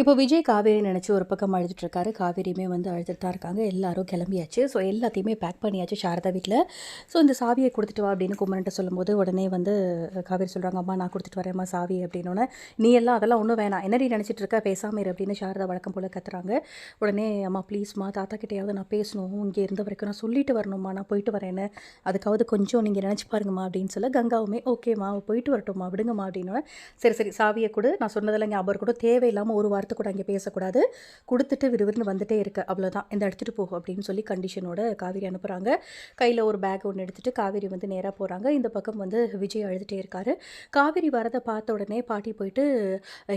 இப்போ விஜய் காவேரி நினச்சி ஒரு பக்கம் அழுதுட்டு இருக்காரு. காவேரியுமே வந்து அழுதுட்டு தான் இருக்காங்க. எல்லாரும் கிளம்பியாச்சு. ஸோ எல்லாத்தையுமே பேக் பண்ணியாச்சு சாரதா வீட்டில் ஸோ இந்த சாவியை கொடுத்துட்டு வா அப்படின்னு குமரன்ட்ட சொல்லும்போது உடனே வந்து காவேரி சொல்கிறாங்க அம்மா நான் கொடுத்துட்டு வரேம்மா சாவி அப்படின்னோடனே நீ எல்லாம் அதெல்லாம் ஒன்றும் வேணாம். என்னடி நினச்சிட்டு இருக்க? பேசாமல் இரு அப்படின்னு சாரதா வழக்கம் போல் கத்துறாங்க. உடனே அம்மா ப்ளீஸ்மா தாத்தா கிட்டேயாவது நான் பேசணும். இங்கே இருந்த வரைக்கும் நான் சொல்லிட்டு வரணும்மா. நான் போயிட்டு வரேன்னு. அதுக்காவது கொஞ்சம் நீங்கள் நினச்சி பாருங்கம்மா அப்படின்னு சொல்ல கங்காவுமே ஓகேம்மா போயிட்டு வரட்டும்மா. விடுங்கம்மா அப்படின்னோட சரி சரி. சாவியை கொடு. நான் சொன்னதெல்லாம் ஞாபகம் கூட தேவையில்லாமல் ஒரு வாரம் வார்த்தை கூட அங்கே பேசக்கூடாது. கொடுத்துட்டு விறுவிறுன்னு வந்துட்டே இருக்கு. அவ்வளோதான் இந்த எடுத்துகிட்டு போகும் அப்படின்னு சொல்லி கண்டிஷனோட காவேரி அனுப்புகிறாங்க கையில் ஒரு பேக் ஒன்று எடுத்துகிட்டு காவேரி வந்து நேராக போகிறாங்க இந்த பக்கம் வந்து விஜய் அழுதுகிட்டே இருக்காரு. காவேரி வரதை பார்த்த உடனே பாட்டி போயிட்டு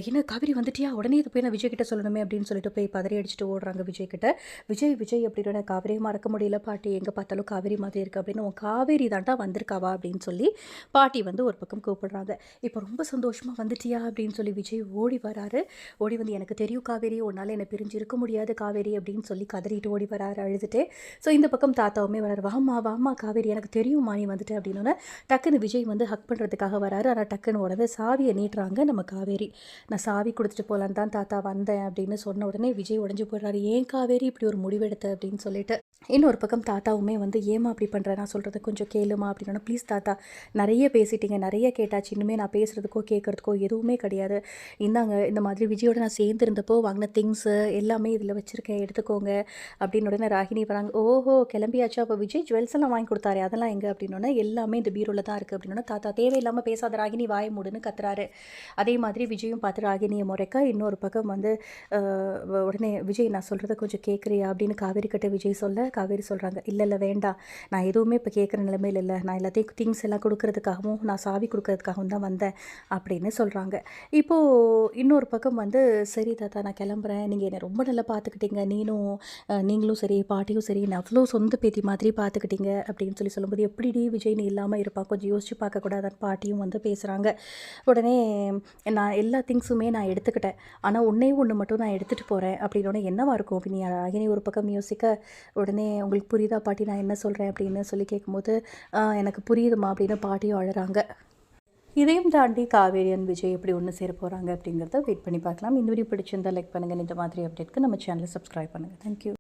என்ன காவேரி வந்துட்டியா? உடனே இது போய் நான் விஜய் கிட்ட சொல்லணுமே அப்படின்னு சொல்லிட்டு போய் பதறி அடிச்சுட்டு ஓடுறாங்க விஜய் கிட்ட. விஜய் விஜய் அப்படின்னு காவேரியை மறக்க முடியல பாட்டி. எங்கே பார்த்தாலும் காவேரி மாதிரி இருக்குது அப்படின்னு. உன் காவேரி தான்டா வந்திருக்காவா அப்படின்னு சொல்லி பாட்டி வந்து ஒரு பக்கம் கூப்பிடுறாங்க. இப்போ ரொம்ப சந்தோஷமாக வந்துட்டியா? அப்படின்னு சொல்லி விஜய் ஓடி வராரு. ஓடி வந்து எனக்கு தெரியும் காவேரி உன்னால் என்னை பிரிஞ்சு இருக்க முடியாது காவேரி அப்படின்னு சொல்லி கதறிட்டு ஓடி வராரு அழுதுட்டு. ஸோ இந்த பக்கம் தாத்தாவுமே வராரு. வாமா வாமா காவேரி எனக்கு தெரியுமா நீ வந்துட்டு அப்படின்னோடனே டக்குன்னு விஜய் வந்து ஹக் பண்ணுறதுக்காக வராரு. ஆனால் டக்குன்னு உடனே சாவியை நீட்டுறாங்க நம்ம காவேரி. நான் சாவி கொடுத்துட்டு போகலான்னு தான் தாத்தா வந்தேன் அப்படின்னு சொன்ன உடனே விஜய் உடஞ்சி போடுறாரு ஏன் காவேரி இப்படி ஒரு முடிவெடுத்த அப்படின்னு சொல்லிட்டு. இன்னொரு பக்கம் தாத்தாவுமே வந்து ஏமா அப்படி பண்ணுறேன் நான் சொல்கிறது கொஞ்சம் கேளுமா? அப்படின்னா ப்ளீஸ் தாத்தா நிறைய பேசிட்டீங்க நிறைய கேட்டாச்சு. இன்னுமே நான் பேசுகிறதுக்கோ கேட்குறதுக்கோ எதுவுமே கிடையாது. இந்தாங்க இந்த மாதிரி விஜயோட நான் சேர்ந்துருந்தப்போ வாங்கின திங்ஸு எல்லாமே இதில் வச்சுருக்கேன் எடுத்துக்கோங்க அப்படின்னு உடனே ராகினி வராங்க. ஓஹோ கிளம்பியாச்சா? அப்போ விஜய் ஜுவல்ஸ் எல்லாம் வாங்கி கொடுத்தாரு அதெல்லாம் எங்கே? அப்படின்னோடனே எல்லாமே இந்த பீரோவில் தான் இருக்குது அப்படின்னா தாத்தா தேவையில்லாமல் பேசாத ராகினி வாய மூடுன்னு கத்துறாரு. அதே மாதிரி விஜயும் பார்த்து ராகினியை முறைக்க இன்னொரு பக்கம் வந்து உடனே விஜய் நான் சொல்கிறத கொஞ்சம் கேட்குறியா அப்படின்னு காவேரி கிட்ட விஜய் சொல்ல காவேரி சொல்கிறாங்க இல்லை இல்லை வேண்டாம். நான் எதுவுமே இப்போ கேட்குற நிலைமையில் இல்லை. நான் எல்லாத்தையும் திங்ஸ் எல்லாம் கொடுக்கறதுக்காகவும் நான் சாவி கொடுக்கறதுக்காகவும் தான் வந்தேன். அப்படின்னு சொல்கிறாங்க இப்போது இன்னொரு பக்கம் வந்து சரி தாத்தா நான் கிளம்புறேன். நீங்கள் என்னை ரொம்ப நல்லா பார்த்துக்கிட்டீங்க நீனும் நீங்களும் சரி பாட்டியும் சரி என்னை அவ்வளோ சொந்த பேத்தி மாதிரி பார்த்துக்கிட்டீங்க அப்படின்னு சொல்லி சொல்லும்போது எப்படிடி விஜய் நீ இல்லாமல் இருப்பா கொஞ்சம் யோசிச்சு பார்க்கக்கூடாதான்னு பாட்டியும் வந்து பேசுகிறாங்க உடனே நான் எல்லா திங்ஸுமே நான் எடுத்துக்கிட்டேன். ஆனால் ஒன்றே ஒன்று மட்டும் நான் எடுத்துகிட்டு போகிறேன் அப்படின்னோடனே என்னவா இருக்கும்? அப்படின்னு அகினி ஒரு பக்கம் யோசிக்க உடனே உங்களுக்கு புரியுதா பாட்டி நான் என்ன சொல்கிறேன் அப்படின்னு சொல்லி கேட்கும்போது எனக்கு புரியுதுமா அப்படின்னு பாட்டியும் அழறாங்க. இதையும் தாண்டி காவேரியன் விஜய் எப்படி ஒன்று சேர போகிறாங்க அப்படிங்கிறத வெயிட் பண்ணி பார்க்கலாம். இந்த வீடியோ பிடிச்சிருந்தா லைக் பண்ணுங்கள் இந்த மாதிரி அப்டேட்க்கு நம்ம சேனலை சப்ஸ்கிரைப் பண்ணுங்கள் தேங்க்யூ